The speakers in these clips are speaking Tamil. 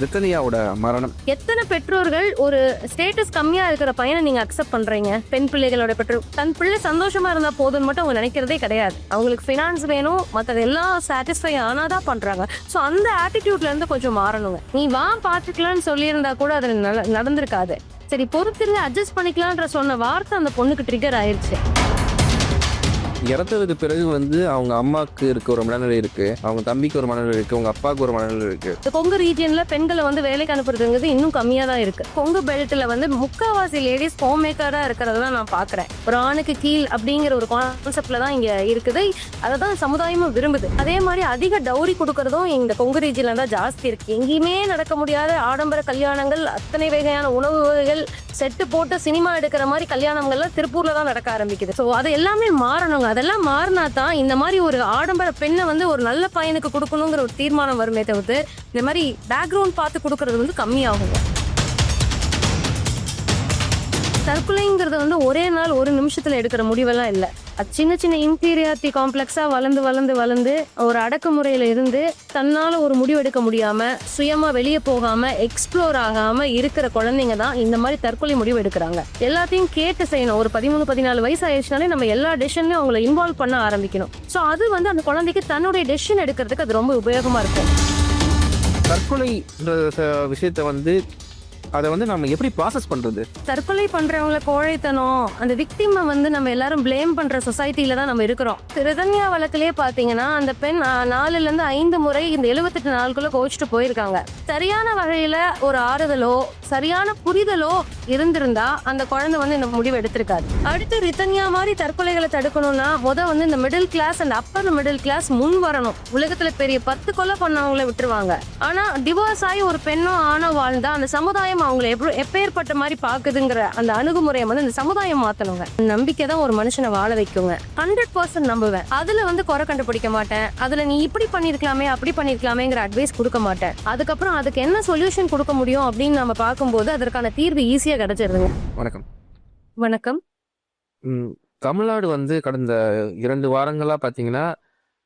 ஜெத்தனியாவோட மரணம். எத்தனை பெற்றோர்கள் ஒரு ஸ்டேட்டஸ் கம்மியா இருக்கிற பையனை நீங்க அக்செப்ட் பண்றீங்க? பெண் பிள்ளைகளோட பெற்றோர் தன் பிள்ளை சந்தோஷமா இருந்தா போதும்னு மட்டும் அவங்க நினைக்கிறதே கிடையாது. அவங்களுக்கு ஃபினான்ஸ் வேணும் மற்றது எல்லாம் சாட்டிஸ்ஃபை ஆனாதான் பண்றாங்க. ஸோ அந்த ஆட்டிடியூட்ல இருந்து கொஞ்சம் மாறணுங்க. நீ வா பாத்துக்கலாம்னு சொல்லியிருந்தா கூட அது நடந்திருக்காது. சரி பொறுத்திருந்து அட்ஜஸ்ட் பண்ணிக்கலான்ற சொன்ன வார்த்தை அந்த பொண்ணுக்கு ட்ரிகர் ஆயிடுச்சு இறந்ததுக்கு பிறகு வந்து அவங்க அம்மாவுக்கு இருக்க ஒரு மனநிலை இருக்கு அவங்க தம்பிக்கு ஒரு மனநிலை இருக்கு அவங்க அப்பாவுக்கு ஒரு மனநிலை இருக்கு. கொங்கு ரீஜியன்ல பெண்களை வந்து வேலைக்கு அனுப்புறதுங்கிறது இன்னும் கம்மியா தான் இருக்கு. கொங்கு பெல்ட்ல வந்து முக்காவாசி லேடிஸ் ஹோம் மேக்கரா இருக்கிறத தான் நான் பாக்குறேன். ஒரு ஆணுக்கு கீழ் அப்படிங்கிற ஒரு கான்செப்ட்ல தான் இங்க இருக்குது. அதை தான் சமுதாயமும் விரும்புது. அதே மாதிரி அதிக டவுரி கொடுக்கறதும் இந்த கொங்கு ரீஜியன்ல தான் ஜாஸ்தி இருக்கு. எங்கேயுமே நடக்க முடியாத ஆடம்பர கல்யாணங்கள் அத்தனை வகையான உணவு வகைகள் செட்டு போட்டு சினிமா எடுக்கிற மாதிரி கல்யாணங்கள்லாம் திருப்பூர்ல தான் நடக்க ஆரம்பிக்குது. ஸோ அது எல்லாமே மாறணுங்க. அதெல்லாம் மாறினா தான் இந்த மாதிரி ஒரு ஆடம்பர பெண்ணை வந்து ஒரு நல்ல பையனுக்கு கொடுக்கணுங்கிற ஒரு தீர்மானம் வருமே தவிர்த்து இந்த மாதிரி பேக்ரவுண்ட் பார்த்து கொடுக்கறது வந்து கம்மியாகுங்க. தற்கொலைங்கிறது வந்து ஒரே நாள் ஒரு நிமிஷத்தில் எடுக்கிற முடிவெல்லாம் இல்லை. அது சின்ன சின்ன இன்ஃபீரியாரிட்டி காம்ப்ளெக்ஸாக வளர்ந்து வளர்ந்து வளர்ந்து ஒரு அடக்குமுறையில் இருந்து தன்னால் ஒரு முடிவு எடுக்க சுயமாக வெளியே போகாமல் எக்ஸ்ப்ளோர் ஆகாமல் இருக்கிற குழந்தைங்க தான் இந்த மாதிரி தற்கொலை முடிவு எடுக்கிறாங்க. எல்லாத்தையும் கேட்டு செய்யணும். ஒரு பதிமூணு பதினாலு வயசு ஆயிடுச்சுனாலே நம்ம எல்லா டெசிஷன்லையும் அவங்கள இன்வால்வ் பண்ண ஆரம்பிக்கணும். ஸோ அது வந்து அந்த குழந்தைக்கு தன்னுடைய டெசிஷன் எடுக்கிறதுக்கு அது ரொம்ப உபயோகமாக இருக்கும். தற்கொலை விஷயத்தை வந்து அதை வந்து நம்ம எப்படி ப்ராசஸ் பண்றது? தற்கொலை பண்றவங்கள கோழைத்தனம் அந்த விக்டிமை வந்து நம்ம எல்லாரும் ப்ளேம் பண்ற சொசைட்டில தான் நம்ம இருக்கிறோம். திருதன்யா வழக்கிலே பாத்தீங்கன்னா அந்த பெண் நாலுல இருந்து ஐந்து முறை இந்த எழுபத்தெட்டு நாளுக்குள்ள கோச்சிட்டு போயிருக்காங்க. சரியான வகையில ஒரு ஆறுதலோ சரியான புரிதலோ இருந்திருந்தா அந்த குழந்தை வந்து இந்த முடிவு எடுத்திருக்காது. அடுத்து ரிதன்யா மாதிரி தற்கொலைகளை தடுக்கணும்னா முத வந்து இந்த middle class and upper middle class முன் வரணும். உலகத்துல பெரிய பத்து கொலை பண்ணவங்கள விட்டுருவாங்க. ஆனா டிவோர்ஸ் ஆகி ஒரு பெண்ணோ ஆணோ வாழ்ந்தா அந்த சமுதாயம் அவங்களை எப்படி எப்பேற்பட்ட மாதிரி பாக்குதுங்கிற அந்த அணுகுமுறையை வந்து இந்த சமுதாயம் மாத்தணுங்க. நம்பிக்கை தான் ஒரு மனுஷனை வாழ வைக்குங்க. ஹண்ட்ரட் பர்சன்ட் நம்புவேன். அதுல வந்து குறை கண்டுபிடிக்க மாட்டேன். அதுல நீ இப்படி பண்ணிருக்கலாமே அப்படி பண்ணிருக்கலாமேங்கிற அட்வைஸ் கொடுக்க மாட்டேன். அதுக்கப்புறம் அதுக்கு என்ன சொல்யூஷன் கொடுக்க முடியும் அப்படின்னு நம்ம பார்க்கும்போது அதற்கான தீர்வு ஈஸியா கிடைச்சிருதுங்க. வணக்கம். வணக்கம். ம், தமிழ்நாடு வந்து கடந்த இரண்டு வாரங்களா பாத்தீங்கன்னா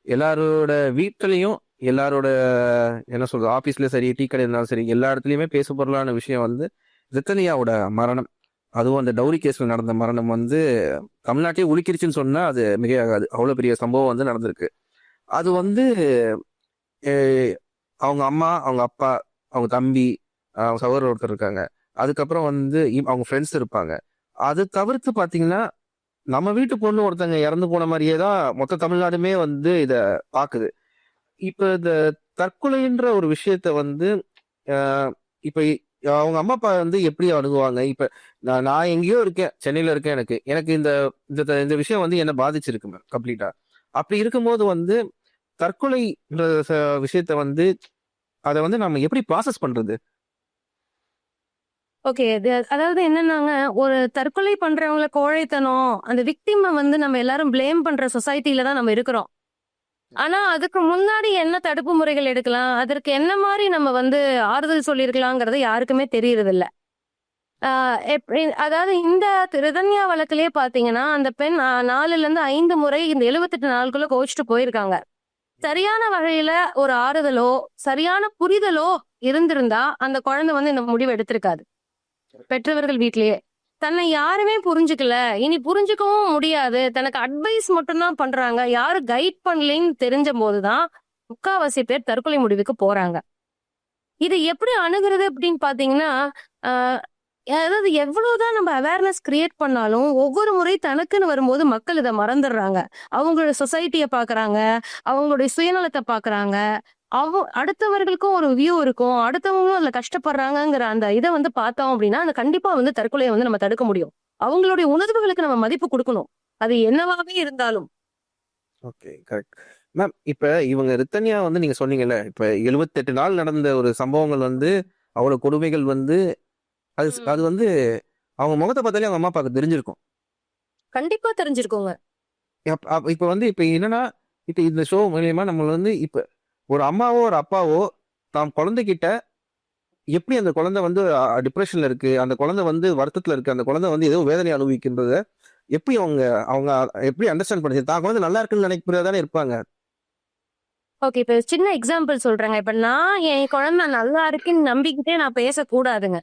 எல்லாரோட வீட்டிலையும் எல்லாரோட என்ன சொல்றது ஆபீஸ்லயும் சரி டீ கடை இருந்தாலும் சரி எல்லா இடத்துலயுமே பேச பொருளான விஷயம் வந்து ரித்தனியாவோட மரணம். அதுவும் அந்த டௌரி கேஸ்ல நடந்த மரணம் வந்து தமிழ்நாட்டையே உலுக்கிருச்சுன்னு சொன்னா அது மிகையாகாது அவ்வளவு பெரிய சம்பவம் வந்து நடந்திருக்கு. அது வந்து அவங்க அம்மா அவங்க அப்பா அவங்க தம்பி அவங்க சகோதரர் ஒருத்தர் இருக்காங்க. அதுக்கப்புறம் வந்து அவங்க ஃப்ரெண்ட்ஸ் இருப்பாங்க. அது தவிர்த்து பாத்தீங்கன்னா நம்ம வீட்டு பொண்ணு ஒருத்தங்க இறந்து போன மாதிரியே தான் மொத்த தமிழ்நாடுமே வந்து இத பாக்குது. இப்ப இந்த தற்கொலைன்ற ஒரு விஷயத்த வந்து இப்ப அவங்க அம்மா அப்பா வந்து எப்படி அணுகுவாங்க? இப்ப நான் நான் எங்கேயோ இருக்கேன். சென்னையில இருக்கேன் எனக்கு. எனக்கு இந்த இந்த இந்த விஷயம் வந்து என்ன பாதிச்சிருக்கு கம்ப்ளீட்டா. அப்படி இருக்கும்போது வந்து தற்கொலைன்ற ச- விஷயத்த வந்து அதை வந்து நம்ம எப்படி ப்ராசஸ் பண்றது? ஓகே. அதாவது என்னன்னாங்க ஒரு தற்கொலை பண்றவங்கள கோழைத்தனம் அந்த விக்டிமை வந்து நம்ம எல்லாரும் ப்ளேம் பண்ற சொசைட்டில தான் நம்ம இருக்கிறோம். ஆனா அதுக்கு முன்னாடி என்ன தடுப்பு முறைகள் எடுக்கலாம்? அதற்கு என்ன மாதிரி நம்ம வந்து ஆறுதல் சொல்லியிருக்கலாங்கிறது யாருக்குமே தெரியறது இல்ல ஆஹ் அதாவது இந்த திருதன்யா வழக்கிலேயே பாத்தீங்கன்னா அந்த பெண் நாலுல இருந்து ஐந்து முறை இந்த எழுபத்தெட்டு நாளுக்குள்ள கோச்சிட்டு போயிருக்காங்க. சரியான வகையில ஒரு ஆறுதலோ சரியான புரிதலோ இருந்திருந்தா அந்த குழந்தை வந்து இந்த முடிவு எடுத்திருக்காது. பெற்றவர்கள் வீட்லயே. தன்னை யாருமே புரிஞ்சுக்கல. இனி புரிஞ்சுக்கவும் முடியாது. தனக்கு அட்வைஸ் மட்டும்தான் பண்றாங்க. யாரும் கைட் பண்ணலைன்னு தெரிஞ்ச போதுதான் முக்காவாசி பேர் தற்கொலை முடிவுக்கு போறாங்க. இது எப்படி அணுகிறது அப்படின்னு பாத்தீங்கன்னா ஆஹ், அதாவது எவ்வளவுதான் நம்ம அவேர்னஸ் கிரியேட் பண்ணாலும் ஒவ்வொரு முறை தனக்குன்னு வரும்போது மக்கள் இதை மறந்துடுறாங்க. அவங்களோட சொசைட்டியை பாக்குறாங்க. அவங்களுடைய சுயநலத்தை பாக்குறாங்க. அவ அடுத்தவர்களுக்கும் ஒரு வியூ இருக்கும். அடுத்தவங்களும் அதுல கஷ்டப்படுறாங்கங்கிற அந்த இதை வந்து பார்த்தோம் அப்படின்னா அந்த கண்டிப்பா வந்து தற்கொலையை வந்து நம்ம தடுக்க முடியும். அவங்களுடைய உணர்வுகளுக்கு நம்ம மதிப்பு கொடுக்கணும். அது என்னவாவே இருந்தாலும். Okay correct. மேம் இப்ப இவங்க ரித்தன்யா வந்து நீங்க சொன்னீங்கல்ல இப்ப எழுபத்தெட்டு நாள் நடந்த ஒரு சம்பவங்கள் வந்து அவ்வளவு கொடுமைகள் வந்து அது. அது வந்து அவங்க முகத்தை பார்த்தாலே அவங்க அம்மா அப்பாவுக்கு தெரிஞ்சிருக்கும். கண்டிப்பா தெரிஞ்சிருக்கோங்க. இப்ப வந்து இப்ப என்னன்னா இப்ப இந்த ஷோ மூலியமா நம்ம வந்து இப்ப ஒரு அம்மாவோ ஒரு அப்பாவோ தாம் குழந்தைகிட்ட எப்படி அந்த குழந்தை வந்து டிப்ரெஷன்ல இருக்கு அந்த குழந்தை வந்து வருத்தத்துல இருக்கு அந்த குழந்தை வந்து ஏதோ வேதனை அனுபவிக்கின்றத எப்படி அவங்க அவங்க எப்படி அண்டர்ஸ்டாண்ட் பண்ணி தான் குழந்தை நல்லா இருக்குன்னு நினைக்கிறதா தானே இருப்பாங்க. ஓகே இப்ப சின்ன எக்ஸாம்பிள் சொல்றேங்க. இப்ப நான் என் குழந்தை நல்லா இருக்குன்னு நம்பிக்கிட்டே நான் பேசக்கூடாதுங்க.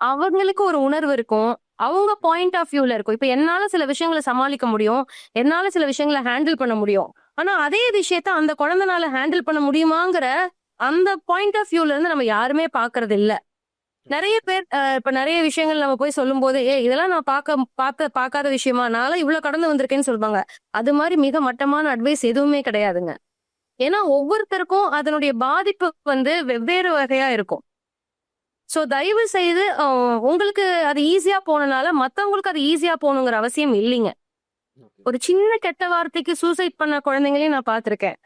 அவங்களுக்கு ஒரு உணர்வு இருக்கும். அவங்க பாயிண்ட் ஆஃப் வியூல இருக்கும். இப்ப என்னால சில விஷயங்களை சமாளிக்க முடியும். என்னால சில விஷயங்களை ஹேண்டில் பண்ண முடியும். ஆனா அதே விஷயத்த அந்த குழந்தைனால ஹேண்டில் பண்ண முடியுமாங்கிற அந்த பாயிண்ட் ஆஃப் வியூல இருந்து நம்ம யாருமே பாக்குறது இல்ல நிறைய பேர் இப்ப நிறைய விஷயங்கள் நம்ம போய் சொல்லும் போது ஏ இதெல்லாம் நான் பார்க்க பார்க்க பார்க்காத விஷயமா? நான்லாம் இவ்வளவு கடந்து வந்திருக்கேன்னு சொல்லுவாங்க. அது மாதிரி மிக மட்டமான அட்வைஸ் எதுவுமே கிடையாதுங்க. ஏன்னா ஒவ்வொருத்தருக்கும் அதனுடைய பாதிப்பு வந்து வெவ்வேறு வகையா இருக்கும். சோ தயவு செய்து உங்களுக்கு அது ஈஸியா போனனால மத்தவங்களுக்கு அது ஈஸியா போகணுங்கிற அவசியம் இல்லைங்க. ஒரு சின்ன கெட்ட வார்த்தைக்கு சூசைட் பண்ண குழந்தைங்களையும் நான் பார்த்திருக்கேன்.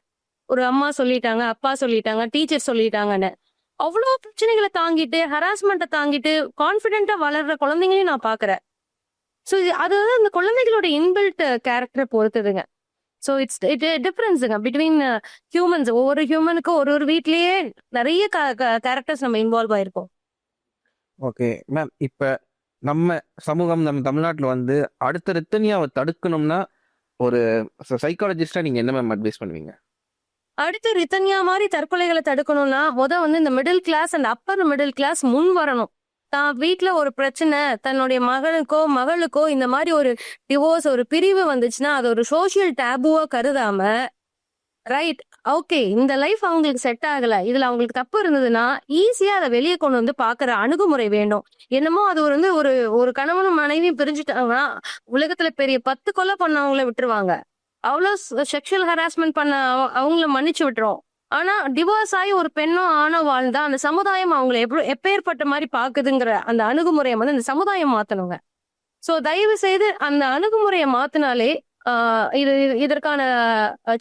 ஒரு அம்மா சொல்லிட்டாங்க அப்பா சொல்லிட்டாங்க டீச்சர் சொல்லிட்டாங்கன்னு. அவ்வளோ பிரச்சனைகளை தாங்கிட்டு ஹராஸ்மெண்ட்டை தாங்கிட்டு கான்ஃபிடென்ட்டா வளர்ற குழந்தைங்களையும் நான் பாக்குறேன் ஸோ அது வந்து அந்த குழந்தைகளோட இன்பில்ட் கேரக்டரை பொறுத்ததுங்க. ஸோ இட்ஸ் இட் டிஃபரன்ஸுங்க பிட்வீன் ஹியூமன்ஸ் ஒவ்வொரு ஹியூமனுக்கும் ஒரு ஒரு வீட்லயே நிறைய கேரக்டர்ஸ் நம்ம இன்வால்வ் ஆயிருக்கோம் ஓகே மேம் இப்ப நம்ம சமூகம் நம்ம தமிழ்நாட்டில் வந்து அடுத்த ரித்தனியாவை தடுக்கணும்னா ஒரு சைக்காலஜிஸ்டா நீங்க என்ன மேம் அட்வைஸ் பண்ணுவீங்க? அடுத்து ரித்தன்யா மாதிரி தற்கொலைகளை தடுக்கணும்னா முத வந்து இந்த middle class and upper middle class முன் வரணும். தான் வீட்டில் ஒரு பிரச்சனை தன்னுடைய மகனுக்கோ மகளுக்கோ இந்த மாதிரி ஒரு டிவோர்ஸ் ஒரு பிரிவு வந்துச்சுன்னா அது ஒரு சோஷியல் டேபுவா கருதாம ரைட் ஓகே இந்த லைஃப் அவங்களுக்கு செட் ஆகல. இதுல அவங்களுக்கு தப்பு இருந்ததுன்னா ஈஸியா அதை வெளியே கொண்டு வந்து பாக்குற அணுகுமுறை வேண்டும். என்னமோ அது ஒரு வந்து ஒரு ஒரு கணவனும் மனைவியும் பிரிஞ்சுட்டாங்கன்னா உலகத்துல பெரிய பத்து கொலை பண்ணவங்கள விட்டுருவாங்க. அவ்வளோ செக்ஷுவல் ஹராஸ்மெண்ட் பண்ண அவங்கள மன்னிச்சு விட்டுரும். ஆனா டிவோர்ஸ் ஆகி ஒரு பெண்ணோ ஆணோ வாழ்ந்தா அந்த சமுதாயம் அவங்கள எப்படி எப்பேற்பட்ட மாதிரி பாக்குதுங்கிற அந்த அணுகுமுறையை வந்து அந்த சமுதாயம் மாத்தணுங்க. சோ தயவு செய்து அந்த அணுகுமுறையை மாத்தினாலே இது இதற்கான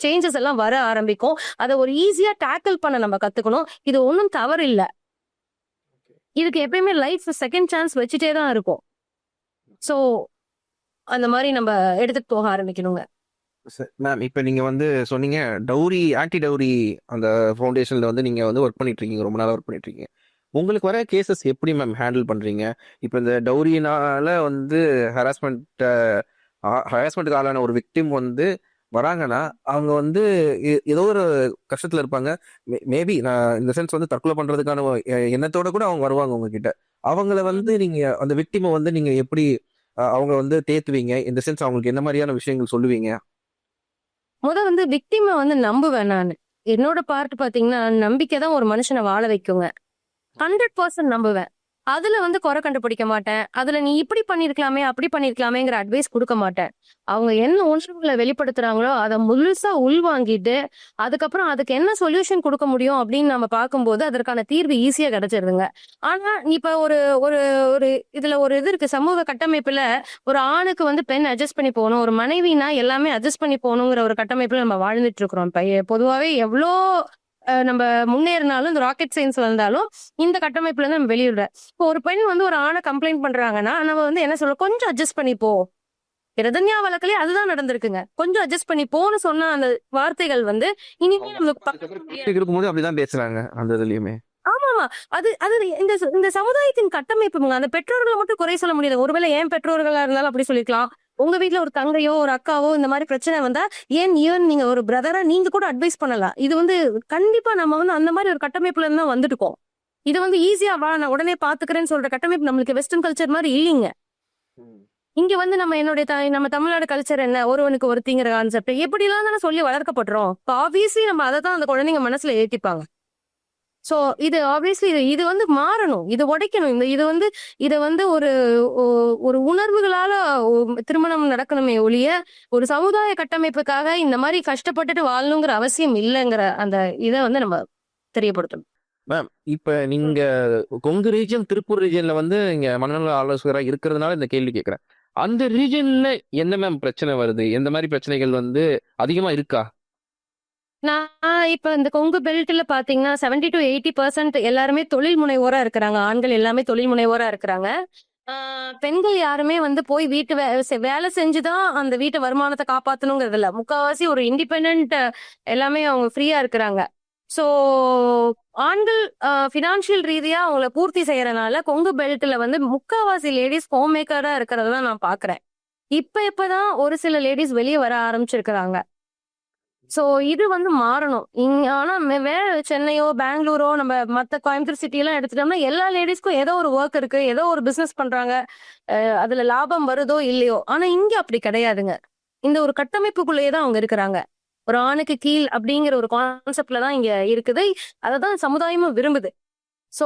சேஞ்சஸ் எல்லாம் வர ஆரம்பிக்கும். அதை ஒரு ஈஸியா டேக்கிள் பண்ண நம்ம கத்துக்கணும். இது ஒன்றும் தவறு இல்லை இதுக்கு எப்பயுமே லைஃப் செகண்ட் சான்ஸ் வச்சுட்டே தான் இருக்கும். ஸோ அந்த மாதிரி நம்ம எடுத்துட்டு போக ஆரம்பிக்கணுங்க. மேம் இப்போ நீங்கள் வந்து சொன்னீங்க டவுரி ஆன்டி டவுரி அந்த ஃபவுண்டேஷனில் வந்து நீங்கள் வந்து ஒர்க் பண்ணிட்டு இருக்கீங்க ரொம்ப நாளாக ஒர்க் பண்ணிட்டு இருக்கீங்க உங்களுக்கு வர கேசஸ் எப்படி மேம் ஹேண்டில் பண்ணுறீங்க இப்போ இந்த டவுரினால வந்து ஹராஸ்மெண்ட்டை ஹராஸ்மெண்ட்டுக்கு ஆளான ஒரு விக்டிம் வந்து வராங்கன்னா அவங்க வந்து ஏதோ ஒரு கஷ்டத்துல இருப்பாங்க. மேபி நான் இந்த சென்ஸ் வந்து தற்கொலை பண்றதுக்கான எண்ணத்தோட கூட அவங்க வருவாங்க உங்ககிட்ட. அவங்கள வந்து நீங்க அந்த விக்டிமை வந்து நீங்க எப்படி அவங்க வந்து தேத்துவீங்க? இந்த சென்ஸ் அவங்களுக்கு என்ன மாதிரியான விஷயங்கள் சொல்லுவீங்க? முத வந்து விக்டிமை வந்து நம்புவேன் நான். என்னோட பார்ட் பாத்தீங்கன்னா நம்பிக்கை தான் ஒரு மனுஷனை வாழ வைக்குங்க. ஹண்ட்ரட் பர்சன்ட் நம்புவேன். அதுல வந்து குறை கண்டுபிடிக்க மாட்டேன். அதுல நீ இப்படி பண்ணிருக்கலாமே அப்படி பண்ணிருக்கலாமேங்கிற அட்வைஸ் கொடுக்க மாட்டேன். அவங்க என்ன உணர்வுகளை வெளிப்படுத்துறாங்களோ அதை முழுசா உள்வாங்கிட்டு அதுக்கப்புறம் அதுக்கு என்ன சொல்யூஷன் கொடுக்க முடியும் அப்படின்னு நம்ம பார்க்கும்போது அதற்கான தீர்வு ஈஸியா கிடைச்சிருதுங்க. ஆனா இப்ப ஒரு ஒரு ஒரு இதுல ஒரு இது இருக்கு சமூக கட்டமைப்புல ஒரு ஆணுக்கு வந்து பெண் அட்ஜஸ்ட் பண்ணி போகணும் ஒரு மனைவினா எல்லாமே அட்ஜஸ்ட் பண்ணி போகணுங்கிற ஒரு கட்டமைப்புல நம்ம வாழ்ந்துட்டு இருக்கிறோம். இப்ப பொதுவாகவே எவ்வளோ நம்ம முன்னேறினாலும் இந்த ராக்கெட் சயின்ஸ் வந்தாலும் இந்த கட்டமைப்புல இருந்து நம்ம வெளியிடுற. இப்போ ஒரு பெண் வந்து ஒரு ஆணை கம்ப்ளைண்ட் பண்றாங்கன்னா நம்ம வந்து என்ன சொல்றோம்? கொஞ்சம் அட்ஜஸ்ட் பண்ணி போ பிரதன்யா வழக்கிலே அதுதான் நடந்திருக்குங்க. கொஞ்சம் அட்ஜஸ்ட் பண்ணி போன்னு சொன்ன அந்த வார்த்தைகள் வந்து இனிமே நம்மளுக்கு. இருக்கும்போது அப்படிதான் பேசுறாங்க அந்த இதுலயுமே. ஆமாமா. அது அது இந்த இந்த சமுதாயத்தின் கட்டமைப்புங்க. அந்த பெற்றோர்களை மட்டும் குறை சொல்ல முடியாது. ஒருவேளை ஏன் பெற்றோர்களா இருந்தாலும் அப்படி சொல்லிக்கலாம். உங்க வீட்ல ஒரு தங்கையோ ஒரு அக்காவோ இந்த மாதிரி பிரச்சனை வந்தா ஏன் ஈவன் நீங்க ஒரு பிரதரா நீங்க கூட அட்வைஸ் பண்ணலாம்? இது வந்து கண்டிப்பா நம்ம வந்து அந்த மாதிரி ஒரு கட்டமைப்புல இருந்து தான் வந்துட்டுக்கோம் இது வந்து ஈஸியா வா நான் உடனே பாத்துக்கிறேன்னு சொல்ற கட்டமைப்பு நம்மளுக்கு வெஸ்டர்ன் கல்ச்சர் மாதிரி இல்லைங்க. இங்க வந்து நம்ம என்னுடைய நம்ம தமிழ்நாடு கல்ச்சர் என்ன? ஒருவனுக்கு ஒருத்திங்கிற கான்செப்ட் எப்படி எல்லாம் தானே சொல்லி வளர்க்கப்படுறோம் ஆப்வியஸ்லி நம்ம அதை தான் அந்த குழந்தைங்க மனசுல ஏத்திப்பாங்க. சோ இது ஆப்வியஸ்லி இது இது வந்து மாறணும். இது உடைக்கணும். இந்த இது வந்து இதை வந்து ஒரு ஒரு உணர்வுகளால திருமணம் நடக்கணுமே ஒழிய ஒரு சமுதாய கட்டமைப்புக்காக இந்த மாதிரி கஷ்டப்பட்டுட்டு வாழணுங்கிற அவசியம் இல்லைங்கிற அந்த இதை வந்து நம்ம தெரியப்படுத்தணும். மேம் இப்ப நீங்க கொங்கு ரீஜன் திருப்பூர் ரீஜன்ல வந்து இங்க மனநல ஆலோசகரா இருக்கிறதுனால இந்த கேள்வி கேட்கிறேன் அந்த ரீஜன்ல என்ன மேம் பிரச்சனை வருது? எந்த மாதிரி பிரச்சனைகள் வந்து அதிகமா இருக்கா? நான் இப்ப இந்த கொங்கு பெல்ட்ல பாத்தீங்கன்னா 70 டு எயிட்டி பர்சன்ட் எல்லாருமே தொழில் முனைவோரா இருக்கிறாங்க. ஆண்கள் எல்லாமே தொழில் முனைவோரா இருக்கிறாங்க. பெண்கள் யாருமே வந்து போய் வீட்டு வே செ- வேலை செஞ்சுதான் அந்த வீட்டு வருமானத்தை காப்பாத்தணுங்கிறது இல்ல. முக்காவாசி ஒரு இண்டிபெண்ட் எல்லாமே அவங்க ஃப்ரீயா இருக்கிறாங்க. சோ ஆண்கள் ஃபினான்ஷியல் ரீதியா அவங்கள பூர்த்தி செய்யறதுனால கொங்கு பெல்ட்ல வந்து முக்காவாசி லேடிஸ் ஹோம் மேக்கரா இருக்கிறத நான் பாக்குறேன். இப்ப இப்பதான் ஒரு சில லேடிஸ் வெளியே வர ஆரம்பிச்சிருக்கிறாங்க. ஸோ இது வந்து மாறணும். இங்க ஆனா மே- வேற சென்னையோ பெங்களூரோ நம்ம மத்த கோயம்புத்தூர் சிட்டி எல்லாம் எடுத்துட்டோம்னா எல்லா லேடிஸ்க்கும் ஏதோ ஒரு ஒர்க் இருக்கு ஏதோ ஒரு பிசினஸ் பண்றாங்க அதுல லாபம் வருதோ இல்லையோ. ஆனா இங்க அப்படி கிடையாதுங்க. இந்த ஒரு கட்டமைப்புக்குள்ளேயே தான் அவங்க இருக்கிறாங்க. ஒரு ஆணுக்கு கீழ் அப்படிங்கிற ஒரு கான்செப்ட்ல தான் இங்க இருக்குது. அதை தான் சமுதாயமும் விரும்புது. ஸோ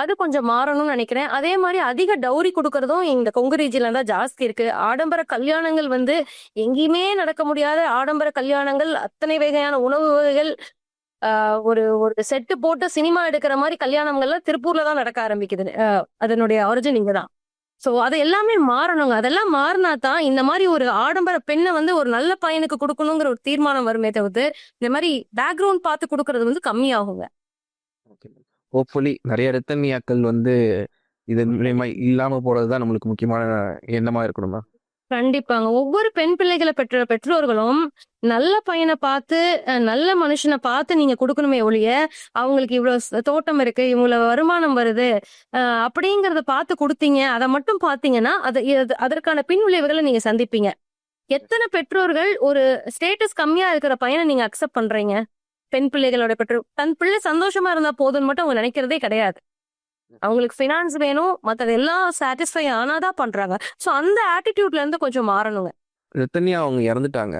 அது கொஞ்சம் மாறணும்னு நினைக்கிறேன். அதே மாதிரி அதிக டௌரி கொடுக்கறதும் இந்த கொங்கு ரீஜியில தான் ஜாஸ்தி இருக்கு. ஆடம்பர கல்யாணங்கள் வந்து எங்கேயுமே நடக்க முடியாத ஆடம்பர கல்யாணங்கள் அத்தனை வகையான உணவு வகைகள் ஒரு ஒரு செட்டு போட்டு சினிமா எடுக்கிற மாதிரி கல்யாணங்கள்லாம் திருப்பூர்ல தான் நடக்க ஆரம்பிக்குது. அதனுடைய ஒரிஜின் இங்க தான். ஸோ அது எல்லாமே மாறணுங்க. அதெல்லாம் மாறினா தான் இந்த மாதிரி ஒரு ஆடம்பர பெண்ணை வந்து ஒரு நல்ல பையனுக்கு கொடுக்கணுங்கிற ஒரு தீர்மானம் வருமே தவிர்த்து இந்த மாதிரி பேக்ரவுண்ட் பார்த்து கொடுக்கறது வந்து கம்மியாகுங்க. ஹோப்ஃபுல்லி நிறைய ரத்தன்யாக்கள் வந்து இது மூலியமா இல்லாம போறதுதான் நம்மளுக்கு முக்கியமான எண்ணமா இருக்கணுமா கண்டிப்பாங்க. ஒவ்வொரு பெண் பிள்ளைகளை பெற்ற பெற்றோர்களும் நல்ல பையனை பார்த்து நல்ல மனுஷனை பார்த்து நீங்க கொடுக்கணுமே ஒழிய அவங்களுக்கு இவ்வளவு தோட்டம் இருக்கு இவ்வளவு வருமானம் வருது அப்படிங்கறத பார்த்து கொடுத்தீங்க அதை மட்டும் பார்த்தீங்கன்னா அது அதற்கான பின் விளைவுகளை நீங்க சந்திப்பீங்க. எத்தனை பெற்றோர்கள் ஒரு ஸ்டேட்டஸ் கம்மியா இருக்கிற பையனை நீங்க அக்செப்ட் பண்றீங்க? பெண் பிள்ளைகளோட பெற்றோர் தன் பிள்ளை சந்தோஷமா இருந்தா போதும்னு மட்டும் அவங்க நினைக்கிறதே கிடையாது. அவங்களுக்கு ஃபினான்ஸ் வேணும் மத்தது எல்லாம் சாட்டிஸ்ஃபை ஆனாதான் பண்றாங்க. சோ அந்த ஆட்டிடியூட்ல இருந்து கொஞ்சம் மாறணுங்க. ரத்தன்யா அவங்க இறந்துட்டாங்க.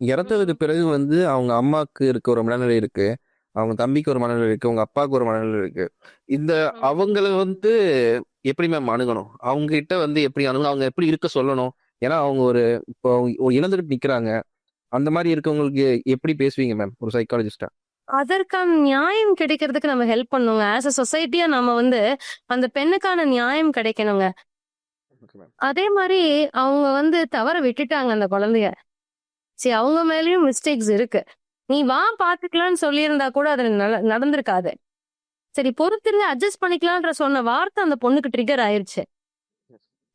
இறந்ததுக்கு பிறகு வந்து அவங்க அம்மாக்கு இருக்க ஒரு மனநிலை இருக்கு. அவங்க தம்பிக்கு ஒரு மனநிலை இருக்கு. அவங்க அப்பாவுக்கு ஒரு மனநிலை இருக்கு. இந்த அவங்கள வந்து எப்படி மேம் அணுகணும்? அவங்க கிட்ட வந்து எப்படி அணுகணும்? அவங்க எப்படி இருக்க சொல்லணும்? ஏன்னா அவங்க ஒரு இப்போ இழந்துட்டு நிக்கிறாங்க. அந்த மாதிரி இருக்கவங்களுக்கு எப்படி பேசுவீங்க மேம் ஒரு சைக்காலஜிஸ்டா அதற்கான நியாயம் கிடைக்கிறதுக்கு நம்ம ஹெல்ப் பண்ணுங்க. ஆஸ் அ சொசைட்டியா நம்ம வந்து அந்த பெண்ணுக்கான நியாயம் கிடைக்கணுங்க. அதே மாதிரி அவங்க வந்து தவற விட்டுட்டாங்க அந்த குழந்தைய. சரி அவங்க மேலயும் மிஸ்டேக்ஸ் இருக்கு. நீ வா பாத்துக்கலாம்னு சொல்லியிருந்தா கூட அது நட- நடந்திருக்காது. சரி பொறுத்திருந்து அட்ஜஸ்ட் பண்ணிக்கலான்ற சொன்ன வார்த்தை அந்த பொண்ணுக்கு ட்ரிகர் ஆயிருச்சு.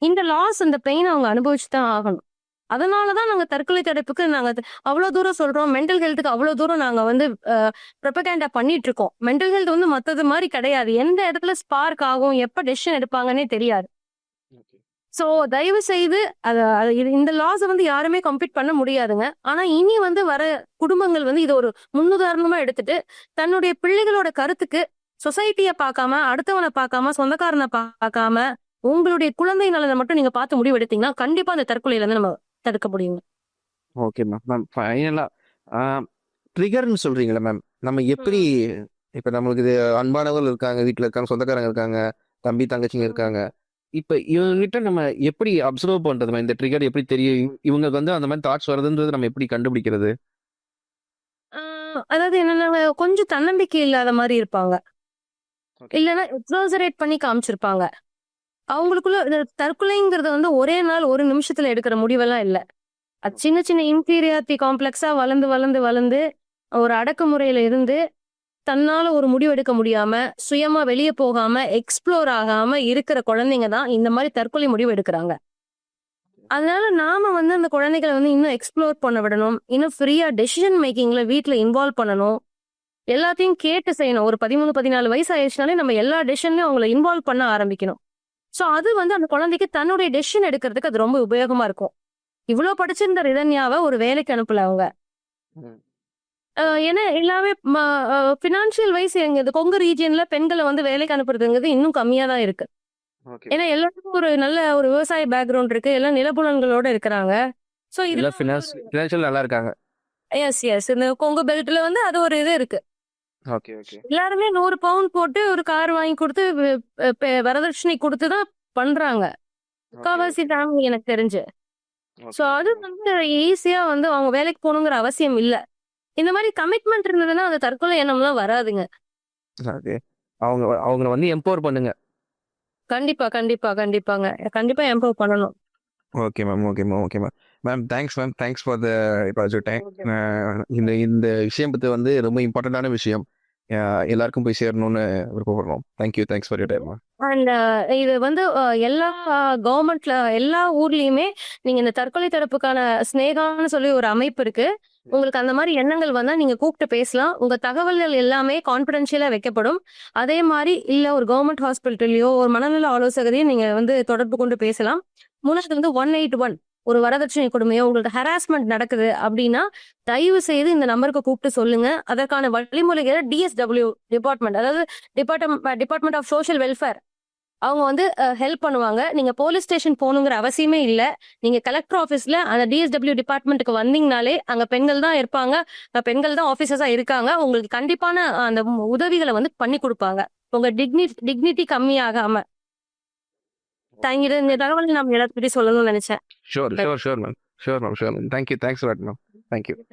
இந்த லாஸ் இந்த பெயின் அவங்க அனுபவிச்சு தான் ஆகணும். அதனாலதான் நாங்க தற்கொலை தடுப்புக்கு நாங்க அது- அவ்வளவு தூரம் சொல்றோம். மென்டல் ஹெல்த்துக்கு அவ்வளவு தூரம் நாங்க வந்து ப்ரொபகேண்டா பண்ணிட்டு இருக்கோம். மென்டல் ஹெல்த் வந்து மத்தது மாதிரி கிடையாது. எந்த இடத்துல ஸ்பார்க் ஆகும் எப்ப டெசிஷன் எடுப்பாங்கன்னே தெரியாது. சோ தயவு செய்து இந்த லாஸ் வந்து யாருமே கம்ப்ளீட் பண்ண முடியாதுங்க. ஆனா இனி வந்து வர குடும்பங்கள் வந்து இதை ஒரு முன்னுதாரணமா எடுத்துட்டு தன்னுடைய பிள்ளைகளோட கருத்துக்கு சொசைட்டிய பார்க்காம அடுத்தவனை பார்க்காம சொந்தக்காரனை பார்க்காம உங்களுடைய குழந்தை நலனை மட்டும் நீங்க பார்த்து முடிவு எடுத்தீங்கன்னா கண்டிப்பா அந்த தற்கொலையில இருந்து நம்ம தடுக்க முடியும். ஓகே மேம் மேம் ஃபைனலா ட்ரிகர்னு சொல்றீங்களா மேம் நம்ம எப்படி இப்ப நம்மளுக்கு இது அன்பானவர்கள் இருக்காங்க வீட்டுல இருக்காங்க சொந்தக்காரங்க இருக்காங்க தம்பி தங்கச்சிங்க இருக்காங்க. இப்ப இவங்ககிட்ட நம்ம எப்படி அப்சர்வ் பண்றது மேம் இந்த ட்ரிகர் எப்படி தெரியும்? இவ- இவங்களுக்கு வந்து அந்த மாதிரி தாட்ஸ் வருதுன்றது நம்ம எப்படி கண்டுபிடிக்கிறது? அதாவது என்னன்னா கொஞ்சம் தன்னம்பிக்கை இல்லாத மாதிரி இருப்பாங்க. இல்லைன்னா எக்ஸாசரேட் பண்ணி காமிச்சிருப்பாங்க. அவங்களுக்குள்ள இந்த தற்கொலைங்கிறது வந்து ஒரே நாள் ஒரு நிமிஷத்துல எடுக்கிற முடிவெல்லாம் இல்ல. அது சின்ன சின்ன இன்ஃபீரியாரிட்டி காம்ப்ளெக்ஸா வளர்ந்து வளர்ந்து வளர்ந்து ஒரு அடக்குமுறையில இருந்து தன்னால ஒரு முடிவு எடுக்க முடியாம சுயமா வெளியே போகாம எக்ஸ்ப்ளோர் ஆகாம இருக்கிற குழந்தைங்க தான் இந்த மாதிரி தற்கொலை முடிவு எடுக்கிறாங்க. அதனால நாம வந்து அந்த குழந்தைகளை வந்து இன்னும் எக்ஸ்ப்ளோர் பண்ண விடணும். இன்னும் ஃப்ரீயா டெசிஷன் மேக்கிங்ல வீட்டுல இன்வால்வ் பண்ணணும். எல்லாத்தையும் கேட்டு செய்யணும். ஒரு பதிமூணு பதினாலு வயசு ஆயிடுச்சுனாலே நம்ம எல்லா டெசிஷன்லயும் அவங்கள இன்வால்வ் பண்ண ஆரம்பிக்கணும். சோ அது வந்து அந்த குழந்தைக்கு தன்னுடைய டெசிஷன் எடுக்கிறதுக்கு அது ரொம்ப உபயோகமா இருக்கும். இவ்வளவு படிச்சிருந்த ரிதன்யாவை ஒரு வேலைக்கு அனுப்பல அவங்க. ஏன்னா எல்லாமே பினான்சியல் வைஸ் எங்க இது கொங்கு ரீஜியன்ல பெண்களை வந்து வேலைக்கு அனுப்புறதுங்கிறது இன்னும் கம்மியா தான் இருக்கு. ஏன்னா எல்லாருக்கும் ஒரு நல்ல ஒரு விவசாய பேக்ரவுண்ட் இருக்கு. எல்லாம் நிலப்புலன்களோட இருக்கிறாங்க. சோ இது இல்ல ஃபினான்ஸ் ஃபினான்ஷியல் நல்லா இருக்காங்க. எஸ் எஸ் இந்த கொங்கு பெல்ட்ல வந்து அது ஒரு இது இருக்கு. எல்லாருமே நூறு பவுன் போட்டு ஒரு கார் வாங்கி கொடுத்து வரதட்சணை கொடுத்து தான் பண்றாங்க. முக்காவாசி ஃபேமிலி எனக்கு தெரிஞ்சு. சோ அது வந்து ஈஸியா வந்து அவங்க வேலைக்கு போகணுங்கிற அவசியம் இல்ல. இந்த மாதிரி கமிட்மெண்ட் இருந்ததுன்னா அந்த தற்கொலை எண்ணம்லாம் வராதுங்க. ஓகே. அவங்க அவங்கள வந்து எம்பவர் பண்ணுங்க. கண்டிப்பா கண்டிப்பா கண்டிப்பாங்க. கண்டிப்பா எம்பவர் பண்ணணும். Okay ma'am okay ma'am okay ma'am ma'am thanks ma'am thanks for the project time இந்த இந்த விஷயம் பற்றி வந்து ரொம்ப இம்பார்ட்டண்டான விஷயம். எல்லாருக்கும் போய் சேரணும்னு விருப்பப்படுறோம். Thank you thanks for your time and இது வந்து எல்லா கவர்மெண்ட்ல எல்லா ஊர்லயுமே நீங்க இந்த தற்கொலை தடுப்புக்கான ஸ்னேகான்னு சொல்லி ஒரு அமைப்பு இருக்கு. உங்களுக்கு அந்த மாதிரி எண்ணங்கள் வந்தா நீங்க கூப்பிட்டு பேசலாம். உங்க தகவல்கள் எல்லாமே கான்பிடென்ஷியலா வைக்கப்படும். அதே மாதிரி இல்ல ஒரு கவர்மெண்ட் ஹாஸ்பிட்டல்லையோ ஒரு மனநல ஆலோசகரையும் நீங்க வந்து தொடர்பு கொண்டு பேசலாம். மூணாவது வந்து ஒன் எயிட் ஒன் ஒரு வரதட்சணை கொடுமையோ உங்களுக்கு ஹராஸ்மெண்ட் நடக்குது அப்படின்னா தயவு செய்து இந்த நம்பருக்கு கூப்பிட்டு சொல்லுங்க. அதற்கான வழிமுறைகளை டிஎஸ்டபிள்யூ டிபார்ட்மெண்ட் அதாவது department department of social welfare அவங்க வந்து ஹெல்ப் பண்ணுவாங்க. நீங்க போலீஸ் ஸ்டேஷன் போகணுங்கிற அவசியமே இல்ல. நீங்க கலெக்டர் ஆஃபீஸ்ல அந்த டிஎஸ்டபிள்யூ டிபார்ட்மெண்ட்டுக்கு வந்தீங்கனாலே அங்க பெண்கள் தான் இருப்பாங்க. பெண்கள் தான் ஆஃபீஸர்ஸா இருக்காங்க. உங்களுக்கு கண்டிப்பான அந்த உதவிகளை வந்து பண்ணி கொடுப்பாங்க. உங்க டிக்னி டிக்னிட்டி கம்மியாகாம. தேங்க்யூ இந்த தகவல் நம்ம எல்லாத்துக்கிட்டையும் சொல்லணும்னு நினைச்சேன். Sure, sure, sure, ma'am. Sure, ma'am. Sure, ma'am. Thank you. Thanks a lot, ma'am. Thank you.